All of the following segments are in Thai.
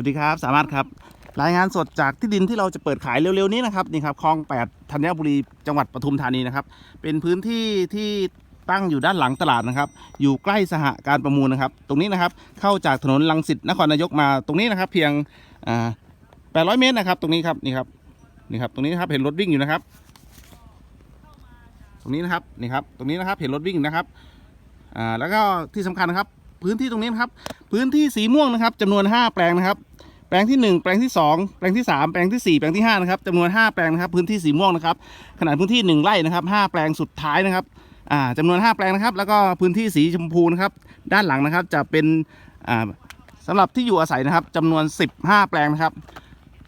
วัสดีครับ สามารถครับ รายงานสดจากที่ดินที่เราจะเปิดขายเร็วๆนี้นะครับนี่ครับคลอง8ธัญบุรีจังหวัดปทุมธานีนะครับ เป็นพื้นที่ที่ตั้งอยู่ด้านหลังตลาดนะครับ อยู่ใกล้สหการประมูลนะครับ ตรงนี้นะครับเข้าจากถนนลังสิตนครนายกมาตรงนี้นะครับ เพียงอ่า800เมตรนะครับ ตรงนี้ครับนี่ครับนี่ครับ ตรงนี้นะครับเห็นรถวิ่งอยู่นะครับ ตรงนี้นะครับนี่ครับ ตรงนี้นะครับเห็นรถวิ่งนะครับอ่าแล้วก็ที่สำคัญนะครับ พื้นที่ตรงนี้นะครับ พื้นที่สีม่วงนะครับจำนวน 5 แปลงนะครับ แปลงที่ 1 แปลงที่ 2 แปลงที่ 3 แปลงทีสี่ 4 แปลงที่5นะครับจำนวน 5 แปลงนะครับพื้นที่สีม่วงนะครับขนาดพื้นที่ 1ไร่นะครับ5แปลงสุดท้ายนะครับอ่าจำนวน 5 แปลงนะครับ แล้วก็พื้นที่สีชมพูนะครับด้านหลังนะครับจะเป็นอ่าสำหรับที่อยู่อาศัยนะครับจำนวน 15 แปลงนะครับ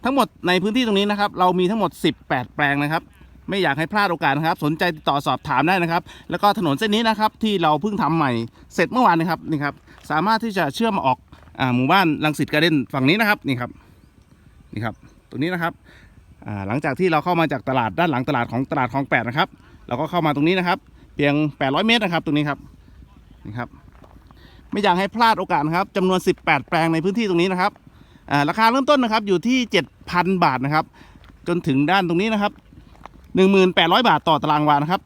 ทั้งหมดในพื้นที่ตรงนี้นะครับ เรามีทั้งหมด 18 แปลงนะครับไม่อยากให้พลาดโอกาสนะครับ สนใจติดต่อสอบถามได้นะครับ แล้วก็ถนนเส้นนี้นะครับที่เราเพิ่งทำใหม่เสร็จเมื่อวานนะครับนี่ครับ สามารถที่จะเชื่อมออก หมู่บ้านลังสิตการ์เด้นฝั่งนี้นะครับนี่ครับนี่ครับตรงนี้นะครับอ่าหลังจากที่เราเข้ามาจากตลาดด้านหลังตลาดของตลาดคลองแปดนะครับ เราก็เข้ามาตรงนี้นะครับ เพียง 800 เมตรนะครับ ตรงนี้ครับนี่ครับ ไม่อยากให้พลาดโอกาสนะครับจำนวน 18 แปลงในพื้นที่ตรงนี้นะครับอ่าราคาเริ่มต้นนะครับอยู่ที่ 7,000 บาทนะครับ จนถึงด้านตรงนี้นะครับ 1,800 บาทต่อตารางวานะครับ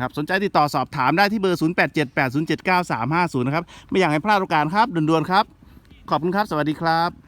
ครับสนใจติดต่อสอบถามได้ที่เบอร์ 0878079350 นะครับ ไม่อยากให้พลาดโอกาสครับด่วนๆครับ ขอบคุณครับ สวัสดีครับ